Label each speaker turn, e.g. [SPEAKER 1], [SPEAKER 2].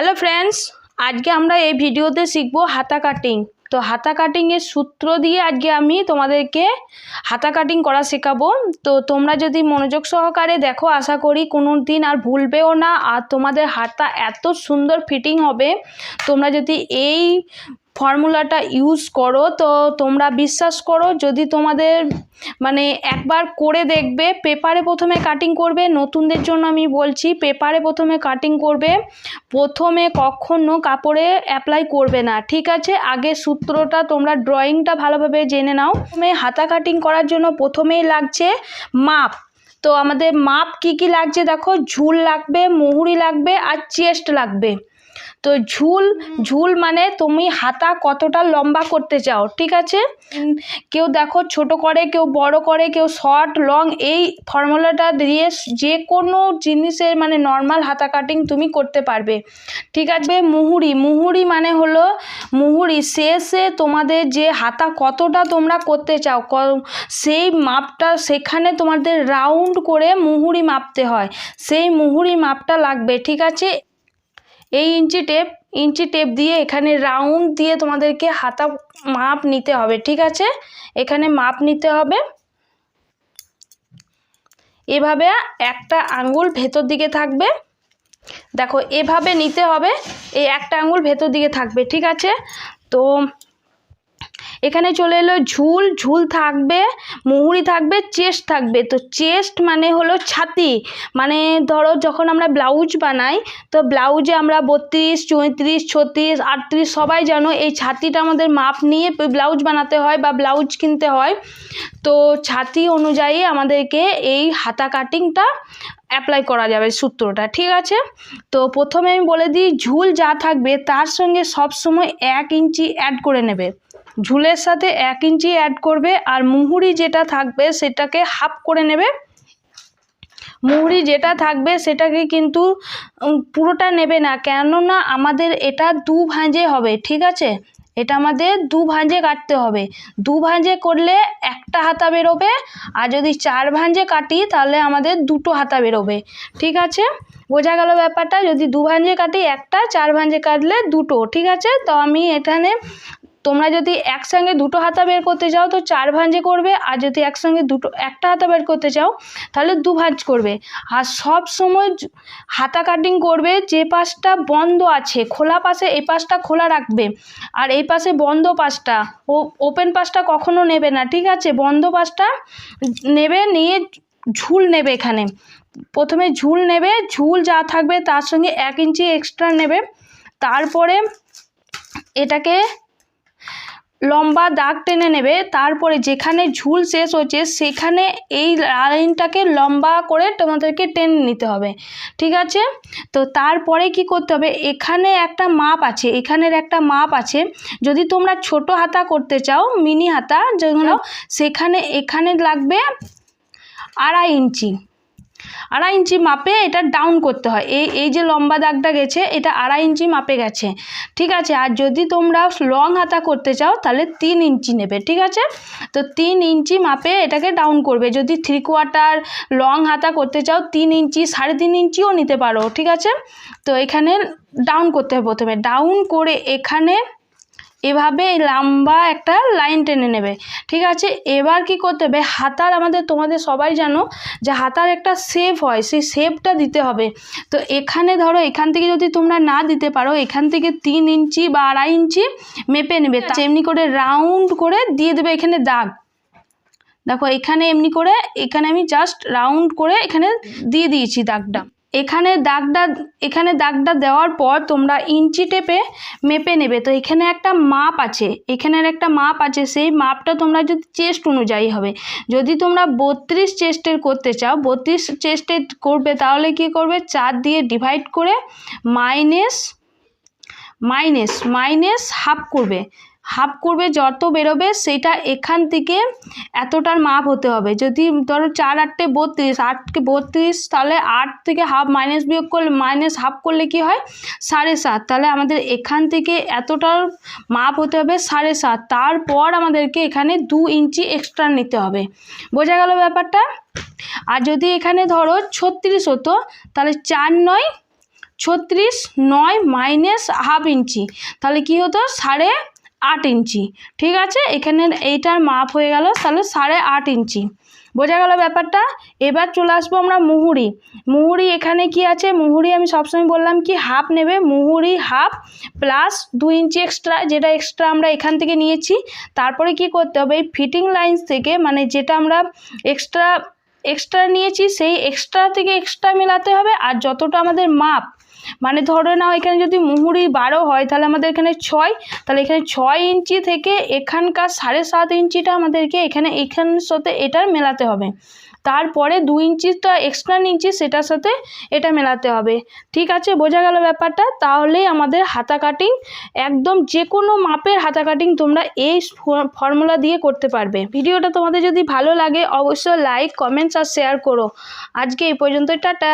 [SPEAKER 1] Hello friends, আজকে আমরা এই ভিডিওতে শিখব হাতা কাটিং। তো হাতা কাটিংয়ের সূত্র দিয়ে আজকে আমি তোমাদেরকে হাতা কাটিং করা শেখাবো। তো তোমরা যদি মনোযোগ সহকারে দেখো, আশা করি কোনো দিন আর ভুলবেও না। আর তোমাদের হাতা এত সুন্দর ফিটিং হবে। তোমরা যদি এই ফর্মুলাটা ইউজ করো, তো তোমরা বিশ্বাস করো, যদি তোমাদের মানে একবার করে দেখবে, পেপারে প্রথমে কাটিং করবে, নতুনদের জন্য আমি বলছি, পেপারে প্রথমে কাটিং করবে, প্রথমে কখনো কাপড়ে অ্যাপ্লাই করবে না, ঠিক আছে? আগে সূত্রটা, তোমরা ড্রয়িংটা ভালোভাবে জেনে নাও। প্রথমে হাতা কাটিং করার জন্য প্রথমেই লাগছে মাপ। তো আমাদের মাপ কি কি লাগছে দেখো? ঝুল লাগবে, মুহুরি লাগবে, আর চেস্ট লাগবে। তো ঝুল ঝুল মানে তুমি হাতা কতটা লম্বা করতে চাও ঠিক আছে? কেউ দেখো ছোট করে কেউ বড় করে কেউ শর্ট লং এই ফর্মুলাটা দিয়ে যে কোনো জিনিসের মানে নর্মাল হাতা কাটিং তুমি করতে পারবে। ঠিক আছে? মুহুরি মুহুরি মানে হলো মুহুরি শেষে তোমাদের যে হাতা কতটা তোমরা করতে চাও সেই মাপটা সেখানে তোমাদের রাউন্ড করে মুহুরি মাপতে হয়। সেই মুহুরি মাপটা লাগবে ঠিক আছে? এই ইঞ্চি টেপ ইঞ্চি টেপ দিয়ে এখানে রাউন্ড দিয়ে তোমাদেরকে হাতা মাপ নিতে হবে, ঠিক আছে? এখানে মাপ নিতে হবে। এভাবে একটা আঙ্গুল ভেতর দিকে থাকবে। দেখো, এভাবে নিতে হবে, এই একটা আঙ্গুল ভেতর দিকে থাকবে, ঠিক আছে? তো এখানে চলে এলো ঝুল ঝুল থাকবে, মুহুরি থাকবে, চেস্ট থাকবে। তো চেস্ট মানে হলো ছাতি। মানে ধরো যখন আমরা ব্লাউজ বানাই, তো ব্লাউজে আমরা বত্রিশ, চৌত্রিশ, ছত্রিশ, আটত্রিশ সবাই জানো এই ছাতিটা আমাদের মাপ নিয়ে ব্লাউজ বানাতে হয় বা ব্লাউজ কিনতে হয়। তো ছাতি অনুযায়ী আমাদেরকে এই হাতা কাটিংটা অ্যাপ্লাই করা যাবে সূত্রটা, ঠিক আছে? তো প্রথমে আমি বলে দিই, ঝুল যা থাকবে তার সঙ্গে সবসময় এক ইঞ্চি অ্যাড করে নেবে। ঝুলের সাথে এক ইঞ্চি অ্যাড করবে আর মুহুরি যেটা থাকবে সেটাকে হাফ করে নেবে। মুহুরি যেটা থাকবে সেটাকে কিন্তু পুরোটা নেবে না, কেননা আমাদের এটা দু ভাঁজে হবে, ঠিক আছে? এটা আমাদের দু ভাঁজে কাটতে হবে। দু ভাঁজে করলে একটা হাতা বেরোবে, আর যদি চার ভাঁজে কাটি তাহলে আমাদের দুটো হাতা বেরোবে, ঠিক আছে? বোঝা গেল ব্যাপারটা? যদি দু ভাঁজে কাটি একটা, চার ভাঁজে কাটলে দুটো, ঠিক আছে? তো আমি এখানে তোমরা যদি একসঙ্গে দুটো হাতা বের করতে চাও, তো চার ভাঁজে করবে। আর যদি একসঙ্গে দুটো, একটা হাতা বের করতে চাও, তাহলে দু ভাঁজ করবে। আর সব সময় হাতা কাটিং করবে, যে পাশটা বন্ধ আছে, খোলা পাশে এই পাশটা খোলা রাখবে। আর এই পাশে বন্ধ পাশটা, ও ওপেন পাশটা কখনো নেবে না, ঠিক আছে? বন্ধ পাশটা নেবে, নিয়ে ঝুল নেবে এখানে। প্রথমে ঝুল নেবে, ঝুল যা থাকবে তার সঙ্গে এক ইঞ্চি এক্সট্রা নেবে। তারপরে এটাকে লম্বা দাগ টেনে নেবে তারপরে যেখানে ঝুল শেষ হচ্ছে সেখানে এই লাইনটাকে লম্বা করে তোমাদেরকে টেনে নিতে হবে ঠিক আছে? তো তারপরে কি করতে হবে? এখানে একটা মাপ আছে এখানের একটা মাপ আছে। যদি তোমরা ছোট হাতা করতে চাও মিনি হাতা যেগুলো সেখানে এখানে লাগবে আড়াই ইঞ্চি। আড়াই ইঞ্চি মাপে এটা ডাউন করতে হয়। এই এই যে লম্বা দাগটা গেছে, এটা আড়াই ইঞ্চি মাপে গেছে। ঠিক আছে? আর যদি তোমরা লং হাতা করতে চাও, তাহলে তিন ইঞ্চি নেবে। ঠিক আছে? তো তিন ইঞ্চি মাপে এটাকে ডাউন করবে। যদি থ্রি কোয়ার্টার লং হাতা করতে চাও, তিন ইঞ্চি, সাড়ে তিন ইঞ্চিও নিতে পারো। ঠিক আছে? তো এখানে ডাউন করতে হবে প্রথমে। ডাউন করে এখানে এভাবে এই লম্বা একটা লাইন টেনে নেবে। ঠিক আছে? এবার কি করতে হবে? হাতার আমাদের তোমাদের সবাই জানো যে হাতার একটা শেপ হয় সেই শেপটা দিতে হবে। তো এখানে ধরো এখান থেকে যদি তোমরা না দিতে পারো এখান থেকে তিন ইঞ্চি বা আড়াই ইঞ্চি মেপে নেবে। তা- এমনি করে রাউন্ড করে দিয়ে দেবে এখানে দাগ। দেখো এখানে এমনি করে এখানে আমি জাস্ট রাউন্ড করে এখানে দিয়ে দিয়েছি দাগটা। এখানে দাগটা এখানে দাগটা দেওয়ার পর তোমরা ইঞ্চি টেপে মেপে নেবে। তো এখানে একটা মাপ আছে এখানের একটা মাপ আছে, সেই মাপটা তোমরা যদি চেস্ট অনুযায়ী হবে। যদি তোমরা বত্রিশ চেস্টের করতে চাও, বত্রিশ চেস্টের করবে তাহলে কি করবে? চার দিয়ে ডিভাইড করে মাইনাস মাইনাস মাইনাস হাফ করবে। হাফ করবে যত বেরোবে, সেটা এখান থেকে এতটার মাপ হতে হবে। যদি ধরো চার আটটে বত্রিশ, আটকে বত্রিশ, তাহলে আট থেকে হাফ মাইনাস বিয়োগ করলে মাইনাস হাফ করলে কি হয়? সাড়ে সাত। তাহলে আমাদের এখান থেকে এতটার মাপ হতে হবে সাড়ে সাত। তারপর আমাদেরকে এখানে দু ইঞ্চি এক্সট্রা নিতে হবে। বোঝা গেল ব্যাপারটা? আর যদি এখানে ধরো ছত্রিশ হতো, তাহলে চার নয়, ছত্রিশ নয় মাইনাস হাফ ইঞ্চি। তাহলে কি হতো? সাড়ে আট ইঞ্চি, ঠিক আছে? এখানে এইটার মাপ হয়ে গেল তাহলে সাড়ে আট ইঞ্চি। বোঝা গেল ব্যাপারটা? এবার চলে আসব আমরা মুহুরি। মুহুরি এখানে কি আছে? মুহুরি আমি সবসময় বললাম কি হাফ নেবে, মুহুরি হাফ প্লাস দু ইঞ্চি এক্সট্রা, যেটা এক্সট্রা আমরা এখান থেকে নিয়েছি। তারপরে কি করতে হবে? এই ফিটিং লাইন্স থেকে মানে যেটা আমরা এক্সট্রা এক্সট্রা নিয়েছি, সেই এক্সট্রা থেকে এক্সট্রা মেলাতে হবে। আর যতটা আমাদের মাপ মানে ধরে নাও এখানে যদি মুহুরি বারো হয়, তাহলে আমাদের এখানে ছয়, তাহলে এখানে ছয় ইঞ্চি থেকে এখানকার সাড়ে সাত ইঞ্চিটা আমাদেরকে এখানে, এখান সাথে এটার মেলাতে হবে। তারপরে দু তো এক্সট্রা নিচ্ছি সেটার সাথে এটা মেলাতে হবে। ঠিক আছে? বোঝা গেল ব্যাপারটা? তাহলেই আমাদের হাতা কাটিং একদম যে কোনো মাপের হাতা কাটিং তোমরা এই ফর্মুলা দিয়ে করতে পারবে। ভিডিওটা তোমাদের যদি ভালো লাগে, অবশ্যই লাইক কমেন্টস আর শেয়ার করো। আজকে এই পর্যন্ত টাটা!